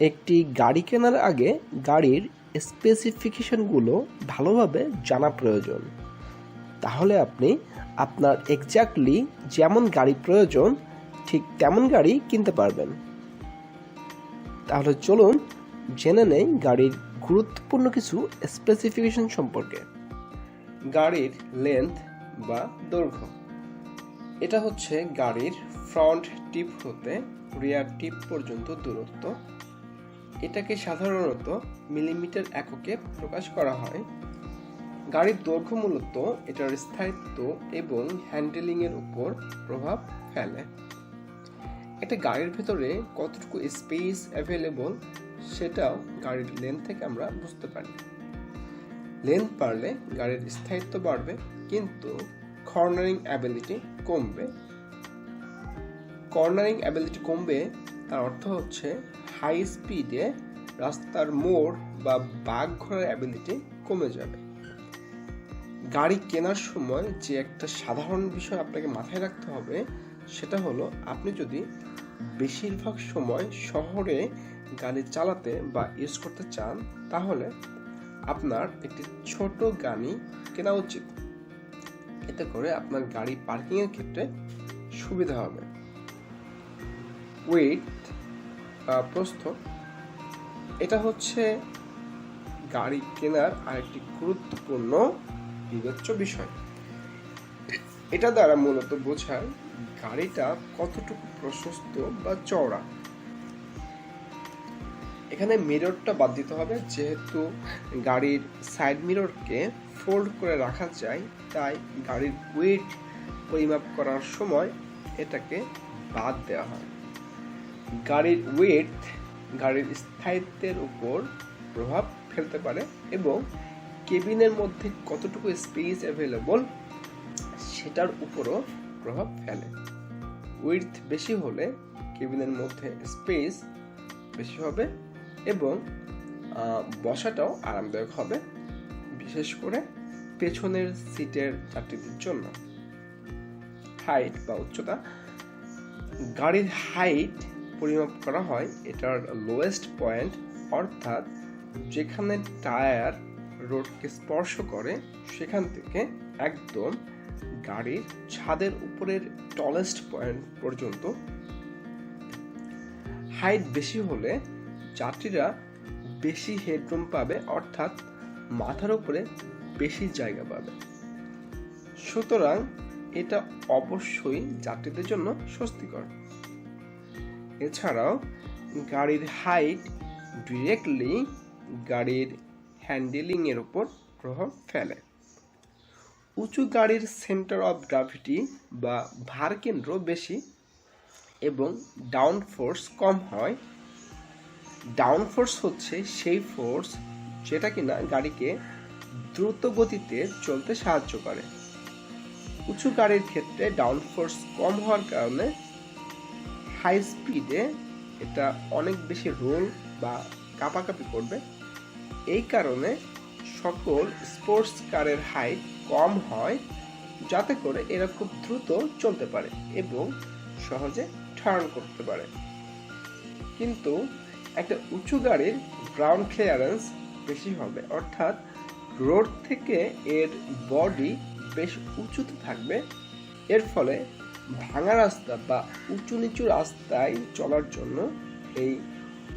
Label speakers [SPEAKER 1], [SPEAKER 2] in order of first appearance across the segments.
[SPEAKER 1] একটি গাড়ি কেনার আগে গাড়ির স্পেসিফিকেশনগুলো ভালোভাবে জানা প্রয়োজন। তাহলে আপনি আপনার এক্স্যাক্টলি যেমন গাড়ি প্রয়োজন, ঠিক তেমন গাড়ি কিনতে পারবেন। তাহলে চলুন জেনে নেই গাড়ির গুরুত্বপূর্ণ কিছু স্পেসিফিকেশন সম্পর্কে। গাড়ির লেন্থ বা দৈর্ঘ্য। এটা হচ্ছে গাড়ির ফ্রন্ট টিপ হতে রিয়ার টিপ পর্যন্ত দূরত্ব। এটাকে সাধারণত মিলিমিটার এককে প্রকাশ করা হয়। গাড়ির দৈর্ঘ্য মূলত এটার স্থায়িত্ব এবং হ্যান্ডেলিংয়ের উপর প্রভাব ফেলে। একটা গাড়ির ভেতরে কতটুকু স্পেস অ্যাভেলেবল সেটাও গাড়ির লেন্থ থেকে আমরা বুঝতে পারি। লেন্থ বাড়লে গাড়ির স্থায়িত্ব বাড়বে, কিন্তু কর্নারিং অ্যাবিলিটি কমবে। কর্নারিং অ্যাবিলিটি কমবে, তার অর্থ হচ্ছে হাই স্পিডে রাস্তার মোড় বা বাঘ ঘোরার অ্যাবিলিটি কমে যাবে। গাড়ি কেনার সময় যে একটা সাধারণ বিষয় আপনাকে মাথায় রাখতে হবে, সেটা হলো আপনি যদি বেশিরভাগ সময় শহরে গাড়ি চালাতে বা ইউজ করতে চান, তাহলে আপনার একটি ছোট গাড়ি কেনা উচিত। এতে করে আপনার গাড়ি পার্কিংয়ের ক্ষেত্রে সুবিধা হবে। উইথ প্রস্থ। এটা হচ্ছে গাড়ি কেনার আরেকটি গুরুত্বপূর্ণ বিবেচ্য বিষয়। এটা দ্বারা মূলত বোঝায় গাড়িটা কতটুকু প্রশস্ত বা চওড়া। এখানে মিররটা বাদ দিতে হবে, যেহেতু গাড়ির সাইড মিররকে ফোল্ড করে রাখা যায়, তাই গাড়ির ওয়েট পরিমাপ করার সময় এটাকে বাদ দেওয়া হয়। গাড়ির ওয়েট গাড়ির স্থায়িত্বের উপর প্রভাব ফেলতে পারে এবং কেবিনের মধ্যে কতটুকু স্পেস অ্যাভেলেবল সেটার উপরও প্রভাব ফেলে। উইথ বেশি হলে কেবিনের মধ্যে স্পেস বেশি হবে এবং বসাটাও আরামদায়ক হবে, বিশেষ করে পেছনের সিটের যাত্রীদের জন্য। হাইট বা উচ্চতা, গাড়ির হাইট পরিমাপ করা হয়, এটার লোয়েস্ট পয়েন্ট অর্থাৎ যেখানে টায়ার রোডকে স্পর্শ করে, সেখান থেকে একদম গাড়ির ছাদের উপরের টলেস্ট পয়েন্ট পর্যন্ত। হাইট বেশি হলে যাত্রীরা বেশি হেডরুম পাবে, অর্থাৎ মাথার উপরে বেশি জায়গা পাবে। সুতরাং এটা অবশ্যই যাত্রীদের জন্য স্বস্তিকর। এছাড়াও গাড়ির হাইট ডিরেক্টলি গাড়ির হ্যান্ডেলিং এর উপর প্রভাব ফেলে। উঁচু গাড়ির সেন্টার অফ গ্রাভিটি বা ভার কেন্দ্র বেশি এবং ডাউন ফোর্স কম হয়। ডাউন ফোর্স হচ্ছে সেই ফোর্স যেটা কিনা গাড়িকে দ্রুত গতিতে চলতে সাহায্য করে। উঁচু গাড়ির ক্ষেত্রে ডাউন ফোর্স কম হওয়ার কারণে হাই স্পিডে এটা অনেক বেশি রোল বা কাঁপাকাপি করবে। এই কারণে সকল স্পোর্টস কারের হাইট কম হয়, যাতে করে এরা খুব দ্রুত চলতে পারে এবং সহজে টার্ন করতে পারে। কিন্তু একটা উঁচু গাড়ির গ্রাউন্ড ক্লিয়ারেন্স বেশি হবে, অর্থাৎ রোড থেকে এর বডি বেশ উঁচুতে থাকবে। এর ফলে ভাঙা রাস্তা বা উঁচু নিচু রাস্তায় চলার জন্য এই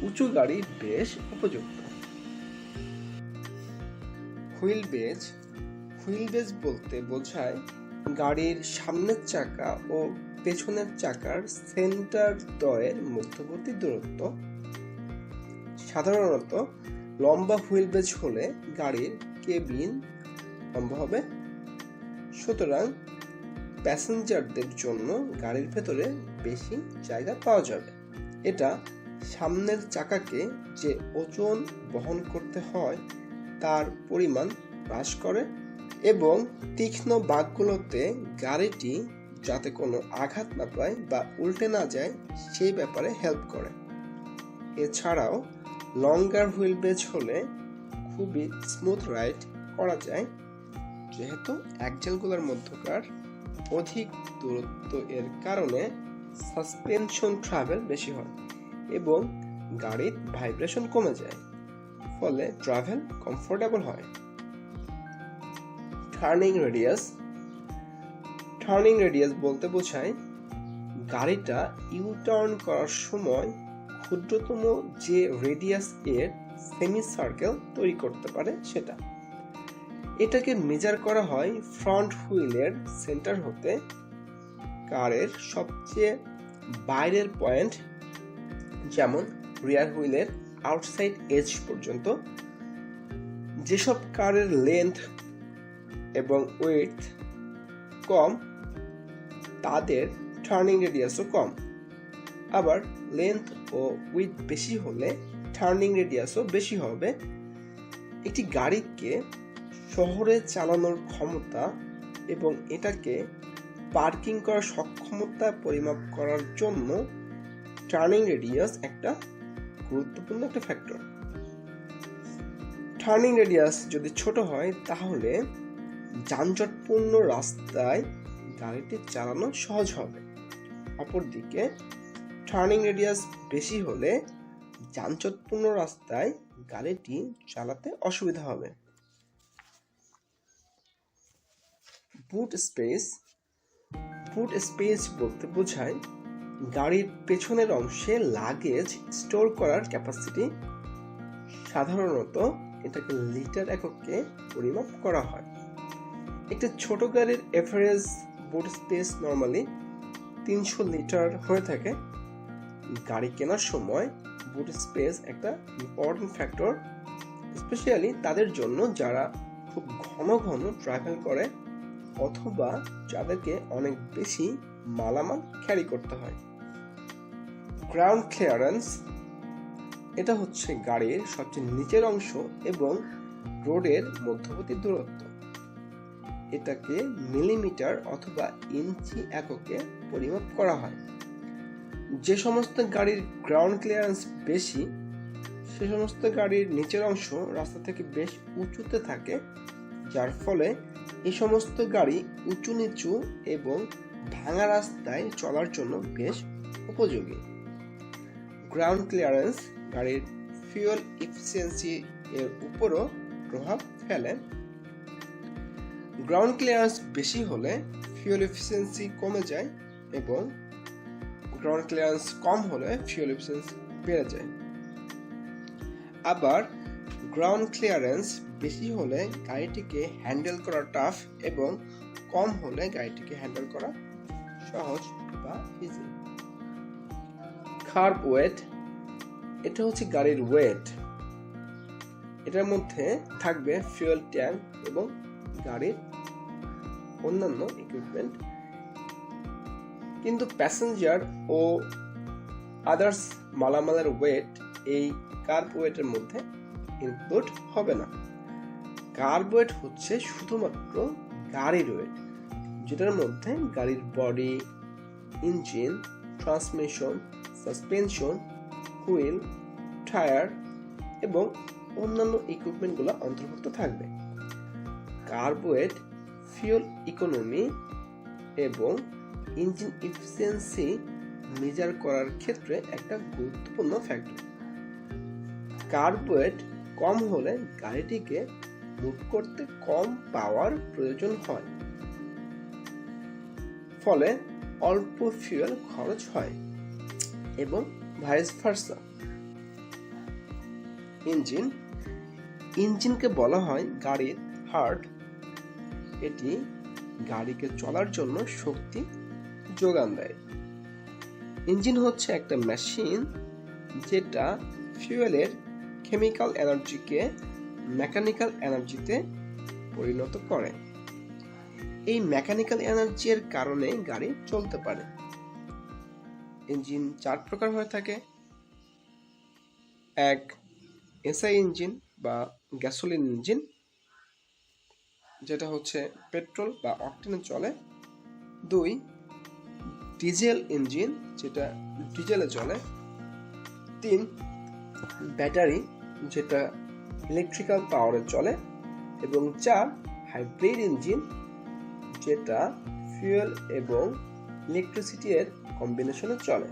[SPEAKER 1] উঁচু গাড়ি বেশ উপযুক্ত। হুইল বেজ হুইল বেজ বলতে বোঝায় গাড়ির সামনের চাকা ও পেছনের চাকার সেন্টার দয়ের মধ্যবর্তী দূরত্ব। সাধারণত লম্বা হুইল বেজ হলে গাড়ির কেবিন লম্বা হবে। সুতরাং প্যাসেঞ্জারদের জন্য গাড়ির ভেতরে বেশি জায়গা পাওয়া যাবে। এটা সামনের চাকাকে যে ওজন বহন করতে হয়, তার পরিমাণ হ্রাস করে এবং তীক্ষ্ণ বাঘগুলোতে গাড়িটি যাতে কোনো আঘাত না পায় বা উল্টে না যায়, সেই ব্যাপারে হেল্প করে। এছাড়াও লঙ্গার হুইল বেজ হলে খুবই স্মুথ রাইড করা যায়, যেহেতু অ্যাক্সেলগুলোর মধ্যকার অধিক দূরত্ব এর কারণে সাসপেনশন ট্রাভেল বেশি হয় এবং গাড়ির ভাইব্রেশন কমে যায়, ফলে ট্রাভেল কমফোর্টেবল হয়। টার্নিং রেডিয়াস টার্নিং রেডিয়াস বলতে বোঝায় গাড়িটা ইউ টার্ন করার সময় ক্ষুদ্রতম যে রেডিয়াস এর সেমি সার্কেল তৈরি করতে পারে সেটা। এটাকে মেজার করা হয় ফ্রন্ট হুইলের সেন্টার হতে। কারের সবচেয়ে বাইরের পয়েন্ট যেমন রিয়ার হুইলের আউটসাইড এজ পর্যন্ত। যেসব কারের লেন্থ এবং ওয়েট কম, তাদের টার্নিং রেডিয়াসও কম। আবার লেন্থ ও উইথ বেশি হলে টার্নিং রেডিয়াসও বেশি হবে। একটি গাড়িকে শহরে চালানোর ক্ষমতা এবং এটাকে পার্কিং করার সক্ষমতা পরিমাপ করার জন্য টার্নিং রেডিয়াস একটা গুরুত্বপূর্ণ একটা ফ্যাক্টর। টার্নিং রেডিয়াস যদি ছোট হয়, তাহলে যানজটপূর্ণ রাস্তায় গাড়িটি চালানো সহজ হবে। অপরদিকে, টার্নিং রেডিয়াস বেশি হলে যানজটপূর্ণ রাস্তায় গাড়িটি চালাতে অসুবিধা হবে। বুট স্পেস বুট স্পেস বলতে বোঝায় গাড়ির পেছনের অংশে লাগেজ স্টোর করার ক্যাপাসিটি সাধারণত এটাকে লিটার এককে পরিমাপ করা হয়। একটা ছোট গাড়ির এভারেজ বুট স্পেস নর্মালি তিনশো লিটার হয়ে থাকে। গাড়ি কেনার সময় বুট স্পেস একটা ইম্পর্টেন্ট ফ্যাক্টর স্পেশালি তাদের জন্য যারা খুব ঘন ঘন ট্রাভেল করে অথবা যাদেরকে অনেক বেশি মালামাল ক্যারি করতে হয়। গ্রাউন্ড ক্লিয়ারেন্স এটা হচ্ছে গাড়ির সবচেয়ে নিচের অংশ এবং রোডের মধ্যবর্তী দূরত্ব। এটাকে মিলিমিটার অথবা ইঞ্চি এককে পরিমাপ করা হয়। যে সমস্ত গাড়ির গ্রাউন্ড ক্লিয়ারেন্স বেশি, সে সমস্ত গাড়ির নিচের অংশ রাস্তা থেকে বেশ উঁচুতে থাকে। যার ফলে এই সমস্ত গাড়ি উঁচু নিচু এবং ভাঙা রাস্তায় চলার জন্য বেশ উপযোগী। গ্রাউন্ড ক্লিয়ারেন্স গাড়ির ফিউল ইফিসিয়েন্সি এর উপরও প্রভাব ফেলে। গ্রাউন্ড ক্লিয়ারেন্স বেশি হলে ফিউল এফিসিয়েন্সি কমে যায় এবং গ্রাউন্ড ক্লিয়ারেন্স কম হলে ফিউল এফিসিয়েন্সি বেড়ে যায়। আবার গ্রাউন্ড ক্লিয়ারেন্স বেশি হলে গাড়িটিকে হ্যান্ডেল করা টাফ এবং কম হলে গাড়িটিকে হ্যান্ডেল করা সহজ বা ইজি খার্ব ওয়েট এটা হচ্ছে গাড়ির ওয়েট এটার মধ্যে থাকবে ফুয়েল ট্যাঙ্ক এবং গাড়ির অন্যান্য ইকুইপমেন্ট কিন্তু প্যাসেঞ্জার ও আদার্স মালামালের ওয়েট এই কার্ব ওয়েটের মধ্যে ইনক্লুড হবে না। কার্ব হচ্ছে শুধুমাত্র গাড়ির ওয়েট, যেটার মধ্যে গাড়ির body, engine, transmission, suspension, wheel, tyre এবং অন্যান্য ইকুইপমেন্টগুলো অন্তর্ভুক্ত থাকবে। কার্বোয়েট ফিউল ইকোনমি এবং ইঞ্জিন ইফিসিয়েন্সি মেজার করার ক্ষেত্রে একটা গুরুত্বপূর্ণ ফ্যাক্টর। কার্বোয়েট কম হলে গাড়িটিকে মুভ করতে কম পাওয়ার প্রয়োজন হয়। ফলে অল্প ফিউয়েল খরচ হয় এবং ভাইস ভার্সা ইঞ্জিন ইঞ্জিনকে বলা হয় গাড়ির হার্ট এটি গাড়িকে চলার জন্য শক্তি যোগান দেয়। ইঞ্জিন হচ্ছে একটা মেশিন যেটা ফিউয়েলের কেমিক্যাল এনার্জিকে মেকানিক্যাল এনার্জিতে পরিণত করে। এই মেকানিক্যাল এনার্জির কারণে গাড়ি চলতে পারে। ইঞ্জিন চার প্রকার হয়ে থাকে। এক, এসআই ইঞ্জিন বা গ্যাসোলিন ইঞ্জিন, যেটা হচ্ছে পেট্রোল বা অকটেনে চলে। দুই, ডিজেল ইঞ্জিন, যেটা ডিজেলে চলে। তিন, ব্যাটারি যেটা ইলেকট্রিক্যাল পাওয়ারে চলে এবং চার হাইব্রিড ইঞ্জিন যেটা ফুয়েল এবং ইলেকট্রিসিটি এর কম্বিনেশনে চলে।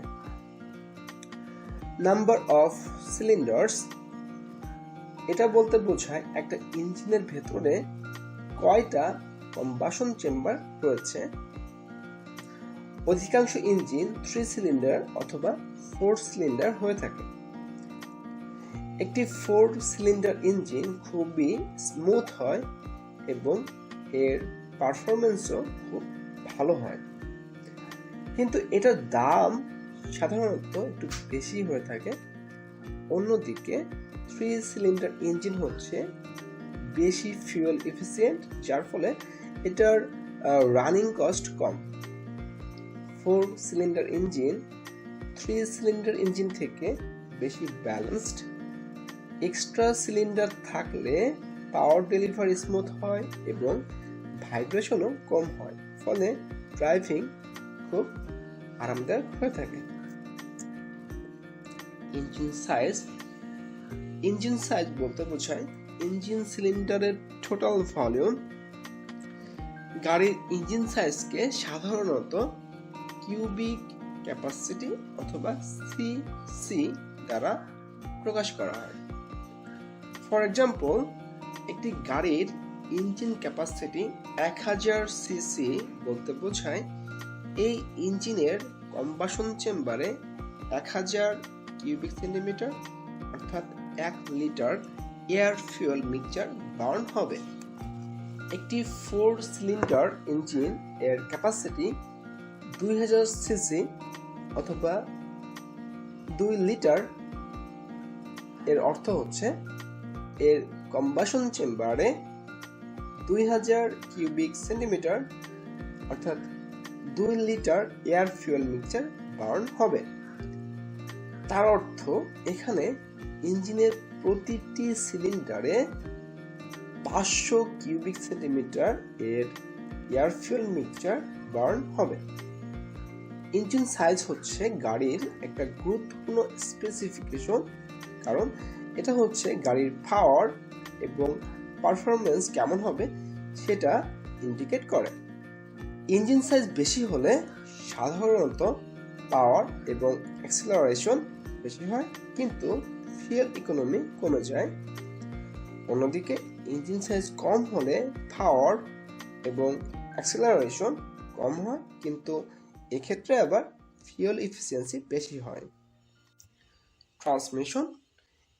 [SPEAKER 1] নাম্বার অফ সিলিন্ডার্স এটা বলতে বোঝায় একটা ইঞ্জিনের ভেতরে কয়টা কম্বাসন চেম্বার রয়েছে। অধিকাংশ ইঞ্জিন থ্রি সিলিন্ডার অথবা ফোর সিলিন্ডার হয়ে থাকে। একটি ফোর সিলিন্ডার ইঞ্জিন খুবই স্মুথ হয় এবং এর পারফরমেন্সও খুব ভালো হয়। কিন্তু এটার দাম সাধারণত একটু বেশি হয়ে থাকে। অন্যদিকে থ্রি সিলিন্ডার ইঞ্জিন হচ্ছে বেশি ফিউয়েল এফিসিয়েন্ট যার ফলে এটার রানিং কস্ট কম। Four cylinder engine three cylinder engine থেকে বেশি ব্যালেন্সড এক্সট্রা সিলিন্ডার থাকলে পাওয়ার ডেলিভারি স্মুথ হয় এবং ভাইব্রেশনও কম হয়। ফলে ড্রাইভিং খুব আরামদায়ক হয়ে থাকে। ইঞ্জিন সাইজ ইঞ্জিন সাইজ বলতে বোঝায় ইঞ্জিন সিলিন্ডারের টোটাল ভলিউম গাড়ির ইঞ্জিন সাইজকে সাধারণত কিউবিক ক্যাপাসিটি অথবা সিসি দ্বারা প্রকাশ করা হয়। ফর এক্সাম্পল একটি গাড়ির ইঞ্জিন ক্যাপাসিটি এক হাজার সিসি বলতে বোঝায়, এই ইঞ্জিনের কম্বাসন চেম্বারে এক হাজার কিউবিক সেন্টিমিটার অর্থাৎ এক litre air fuel mixture burn হবে। একটি ফোর সিলিন্ডার ইঞ্জিন এর ক্যাপাসিটি দুই হাজার সিসি অথবা দুই লিটার এর অর্থ হচ্ছে এর কম্বাসন চেম্বারে দুই হাজার কিউবিক সেন্টিমিটার অর্থাৎ দুই litre air fuel mixture burn হবে। তার অর্থ এখানে ইঞ্জিনের প্রতিটি সিলিন্ডারে পাঁচশো কিউবিক সেন্টিমিটার এর এয়ার ফুয়েল মিক্সচার বার্ন হবে। ইঞ্জিন সাইজ হচ্ছে গাড়ির একটা গুরুত্বপূর্ণ স্পেসিফিকেশন কারণ এটা হচ্ছে গাড়ির পাওয়ার এবং পারফরমেন্স কেমন হবে সেটা ইন্ডিকেট করে। ইঞ্জিন সাইজ বেশি হলে সাধারণত পাওয়ার এবং অ্যাক্সেলারেশন বেশি হয়, কিন্তু ফিউল ইকোনমি কমে যায়। অন্যদিকে ইঞ্জিন সাইজ কম হলে পাওয়ার এবং অ্যাক্সেলারেশন কম হয়, কিন্তু এক্ষেত্রে আবার ফিউল ইফিসিয়েন্সি বেশি হয়। ট্রান্সমিশন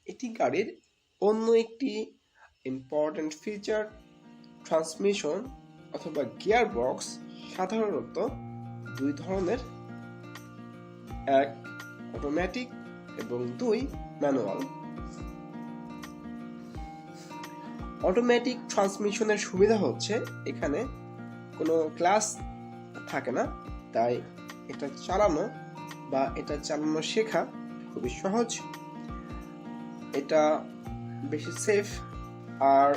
[SPEAKER 1] এটি গাড়ির অন্য একটি ইম্পর্ট্যান্ট ফিচার ট্রান্সমিশন অথবা গিয়ার বক্স সাধারণত দুই ধরনের, এক অটোমেটিক এবং দুই ম্যানুয়াল অটোমেটিক ট্রান্সমিশনের সুবিধা হচ্ছে এখানে কোনো ক্লাস থাকে না, তাই এটা চালানো বা এটা চালানো শেখা খুবই সহজ। এটা বেশি সেফ আর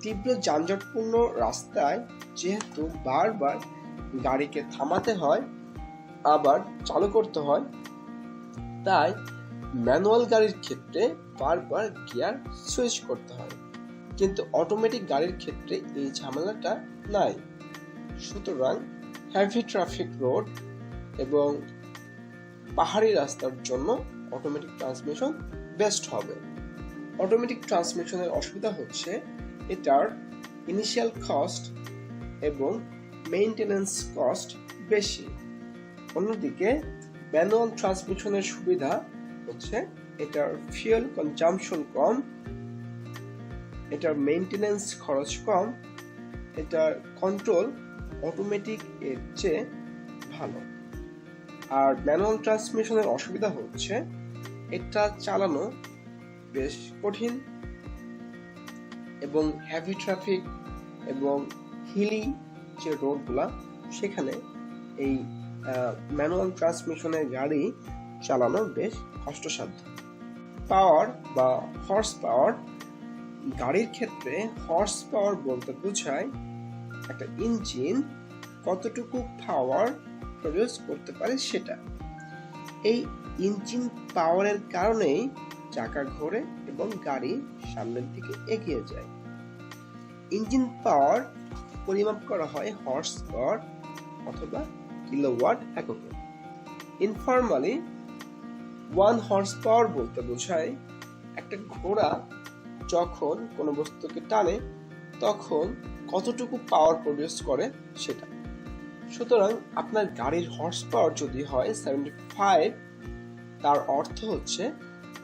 [SPEAKER 1] তীব্র যানজটপূর্ণ রাস্তায় যেহেতু বারবার গাড়িকে থামাতে হয়, আবার চালু করতে হয়, তাই ম্যানুয়াল গাড়ির ক্ষেত্রে বারবার গিয়ার সুইচ করতে হয়। কিন্তু অটোমেটিক গাড়ির ক্ষেত্রে এই ঝামেলাটা নাই। সুতরাং হ্যাভি ট্রাফিক রোড এবং পাহাড়ি রাস্তার জন্য অটোমেটিক ট্রান্সমিশন বেস্ট হবে। অটোমেটিক ট্রান্সমিশনের অসুবিধা হচ্ছে এটার ইনিশিয়াল কস্ট এবং মেইনটেনেন্স কস্ট বেশি। অন্যদিকে ম্যানুয়াল ট্রান্সমিশনের সুবিধা হচ্ছে এটার ফিউল কনজামশন কম, এটার মেইনটেনেন্স খরচ কম, এটার কন্ট্রোল অটোমেটিক এর চেয়ে ভালো। আর ম্যানুয়াল ট্রান্সমিশনের অসুবিধা হচ্ছে এটা চালানো বেশ কঠিন এবং হ্যাভি ট্রাফিক এবং হিলি যে রোডগুলা, সেখানে এই ম্যানুয়াল ট্রান্সমিশনের গাড়ি চালানো বেশ কষ্টসাধ্য। পাওয়ার বা হর্স পাওয়ার গাড়ির ক্ষেত্রে হর্স পাওয়ার বলতে বোঝায় একটা ইঞ্জিন কতটুকু পাওয়ার প্রডিউস করতে পারে সেটা। এই ইঞ্জিন পাওয়ারের কারণেই চাকা ঘোরে এবং গাড়ি সামনের দিকে এগিয়ে যায়। ইঞ্জিন পাওয়ার পরিমাপ করা হয় হর্স পাওয়ার অথবা কিলোওয়াট এককে। ইনফর্মালি, ওয়ান হর্স পাওয়ার বলতে বোঝায় একটা ঘোড়া যখন কোনো বস্তুকে টানে, তখন কতটুকু পাওয়ার প্রডিউস করে সেটা। সুতরাং আপনার গাড়ির হর্স পাওয়ার যদি হয় সেভেন্টি ফাইভ তার অর্থ হচ্ছে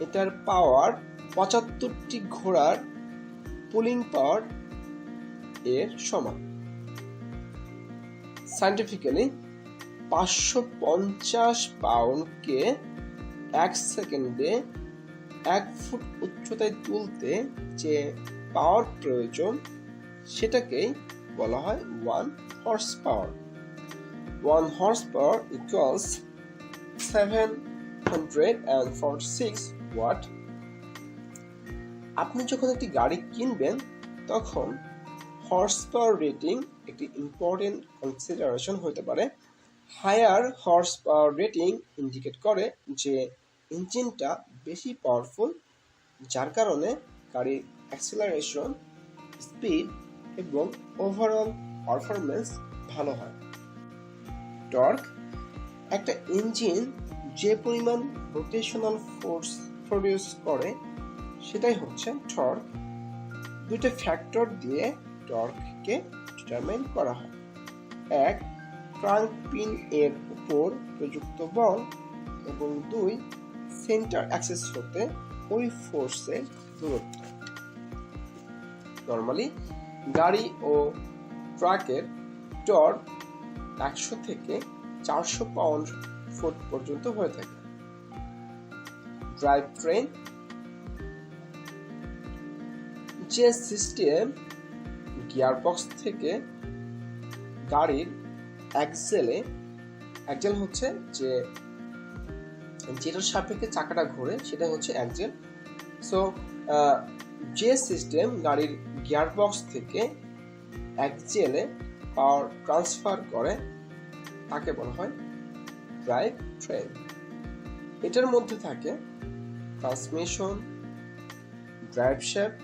[SPEAKER 1] এটার পাওয়ার পঁচাত্তরটি ঘোড়ার পুলিং পাওয়ার এর সমান। সাইন্টিফিক্যালি পাঁচশো পঞ্চাশ পাউন্ডকে এক সেকেন্ডে এক ফুট উচ্চতায় তুলতে যে পাওয়ার প্রয়োজন সেটাকেই বলা হয় one horse power one horse power equals seven hundred and forty six watt আপনি যখন একটি গাড়ি কিনবেন, তখন হর্স পাওয়ার রেটিং একটি ইম্পর্টেন্ট কনসিডারেশন হতে পারে। Higher horse power rating indicate করে যে ইঞ্জিনটা বেশি পাওয়ারফুল যার কারণে গাড়ির অ্যাক্সেলারেশন স্পিড এবং ওভারঅল পারফরমেন্স ভালো হয়। টর্ক একটা ইঞ্জিন যে পরিমাণ রোটেশনাল ফোর্স প্রডিউস করে, সেটাই হচ্ছে টর্ক দুটো ফ্যাক্টর দিয়ে টর্ককে ডিটারমাইন করা হয়। এক ট্রাঙ্ক পিন এর উপর প্রযুক্ত বল এবং দুই সেন্টার অ্যাক্সেস হতে ওই ফোর্সের দূরত্ব। নর্মালি গাড়ি ও ট্রাকের টর্ক একশো থেকে চারশো পাউন্ড ফুট পর্যন্ত হয়ে থাকে। ড্রাইভ ট্রেন যে সিস্টেম, গিয়ারবক্স থেকে গাড়ির অ্যাক্সেলে, অ্যাক্সেল হচ্ছে যে যেটার সাপেক্ষে চাকাটা ঘোরে সেটা হচ্ছে অ্যাক্সেল। সো যে সিস্টেম গাড়ির গিয়ারবক্স থেকে অ্যাক্সেলে পাওয়ার ট্রান্সফার করে, তাকে বলা হয় ড্রাইভ ট্রেন এটার মধ্যে থাকে transmission drive shaft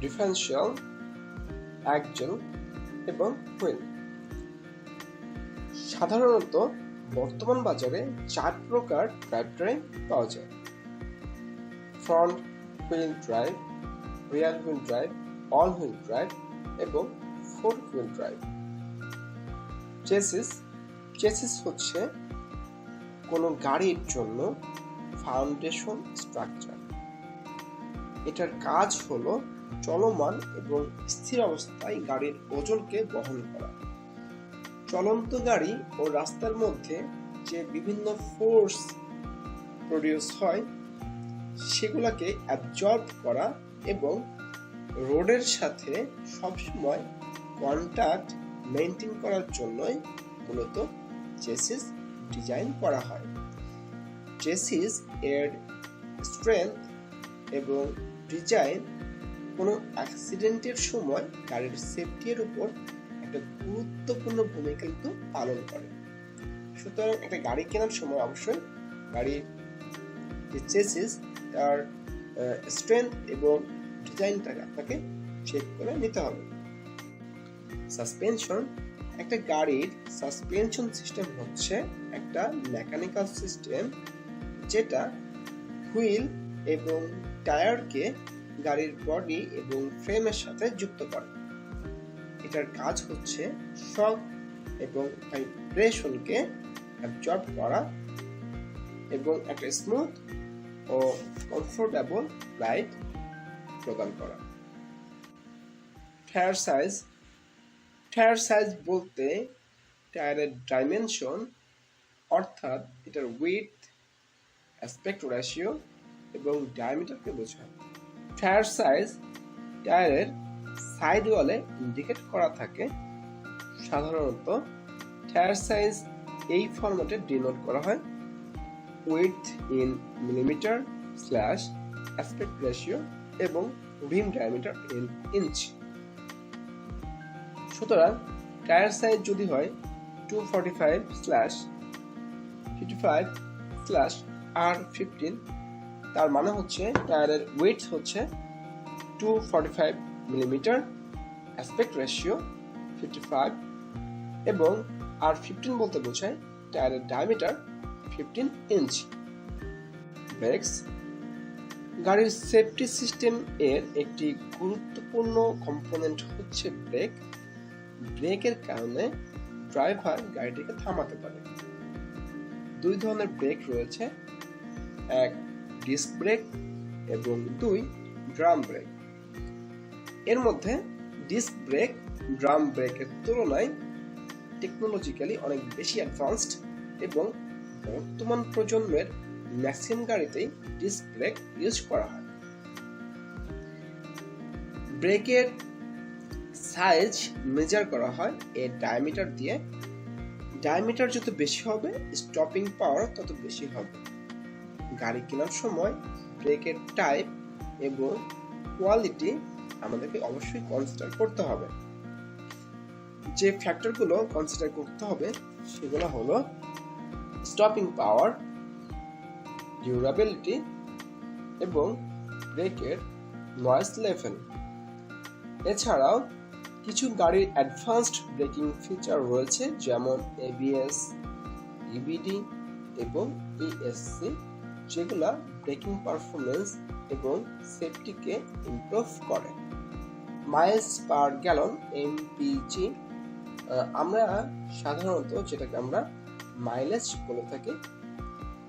[SPEAKER 1] differential axle এবং হুইল সাধারণত বর্তমান বাজারে চার প্রকার ড্রাইভ ট্রেন পাওয়া যায়। Front wheel drive rear wheel drive all wheel drive এবং four wheel drive chassis chassis হচ্ছে কোনো গাড়ির জন্য ফাউন্ডেশন স্ট্রাকচার এটার কাজ হলো চলমান এবং স্থির অবস্থায় গাড়ির ওজনকে বহন করা। চলন্ত গাড়ি ও রাস্তার মধ্যে যে বিভিন্ন ফোর্স প্রডিউস হয়, সেগুলোকে অ্যাবজর্ব করা এবং রোডের সাথে সবসময় কন্ট্যাক্ট মেনটেন করার জন্যই মূলত চেসিস ডিজাইন করা হয়। চেসিস এর স্ট্রেংথ এবং ডিজাইন কোনো অ্যাক্সিডেন্টের সময় গাড়ির সেফটির উপর একটা গুরুত্বপূর্ণ ভূমিকা কিন্তু পালন করে। সুতরাং একটা গাড়ি কেনার সময় অবশ্যই গাড়ির যে চেসিস তার স্ট্রেংথ এবং ডিজাইনটাকে আপনাকে চেক করে নিতে হবে। সাসপেনশন একটা গাড়ির সাসপেনশন সিস্টেম হচ্ছে একটা মেকানিক্যাল সিস্টেম যেটা হুইল এবং টায়ারকে গাড়ির বডি এবং ফ্রেমের সাথে যুক্ত করে। এটার কাজ হচ্ছে শক এবং ভাইব্রেশনকে অ্যাবজর্ব করা এবং একটা স্মুথ ও কমফোর্টেবল রাইড প্রদান করা। টায়ার সাইজ টায়ার সাইজ বলতে টায়ারের ডাইমেনশন অর্থাৎ এটার উইথ অ্যাসপেক্ট রেশিও এবং ডায়ামিটারকে বোঝায়। টায়ার সাইজ টায়ারের সাইড ওয়ালে ইন্ডিকেট করা থাকে। সাধারণত টায়ার সাইজ এই ফরম্যাটে ডিনোট করা হয়। Width in millimetre slash aspect ratio এবং রিম ডায়ামিটার ইন ইঞ্চ সুতরাং টায়ার সাইজ যদি হয় two forty five slash fifty five slash R fifteen তার মানে হচ্ছে টায়ারের ওয়েট হচ্ছে two forty five millimetre aspect ratio fifty five এবং আর ফিফটিন বলতে বোঝায় টায়ারের ডায়ামিটার ফিফটিন ইঞ্চ গাড়ির সেফটি সিস্টেম এর একটি গুরুত্বপূর্ণ কম্পোনেন্ট হচ্ছে ব্রেক ব্রেকের কারণে ড্রাইভার গাড়িটিকে থামাতে পারে। দুই ধরনের ব্রেক রয়েছে। এক ডিস্ক ব্রেক এবং দুই ড্রাম ব্রেক এর মধ্যে ডিস্ক ব্রেক ড্রাম ব্রেকের তুলনায় টেকনোলজিক্যালি অনেক বেশি অ্যাডভান্সড এবং বর্তমান প্রজন্মের ম্যাক্সিমাম গাড়িতেই ডিস্ক ব্রেক ইউজ করা হয়। ব্রেকের সাইজ মেজার করা হয় এর ডায়ামিটার দিয়ে ডায়ামিটার যত বেশি হবে স্টপিং পাওয়ার তত বেশি হবে। গাড়ি কেনার সময় ব্রেকের টাইপ এবং কোয়ালিটি আমাদেরকে অবশ্যই কনসিডার করতে হবে। যে ফ্যাক্টরগুলো কনসিডার করতে হবে, সেগুলো হলো স্টপিং পাওয়ার ডিউরাবিলিটি এবং ব্রেকের নয়েস লেভেল এছাড়াও কিছু গাড়ির অ্যাডভান্সড ব্রেকিং ফিচার রয়েছে, যেমন এবিএস ইবিডি এবং ইএসসি যেগুলা ব্রেকিং পারফরমেন্স এবং সেফটিকে ইমপ্রুভ করে। মাইলস পার গ্যালন এমপিজি আমরা সাধারণত যেটাকে আমরা মাইলেজ বলে থাকি,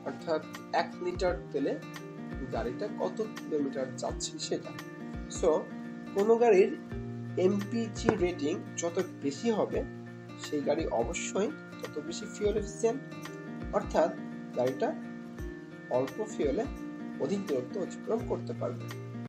[SPEAKER 1] অর্থাৎ এক লিটার তেলে গাড়িটা কত কিলোমিটার যাচ্ছে সেটা। সো কোনো গাড়ির এমপিজি রেটিং যত বেশি হবে, সেই গাড়ি অবশ্যই তত বেশি ফিউল এফিসিয়েন্ট অর্থাৎ গাড়িটা অল্প ফিউলে অধিক দূরত্ব অতিক্রম করতে পারবে।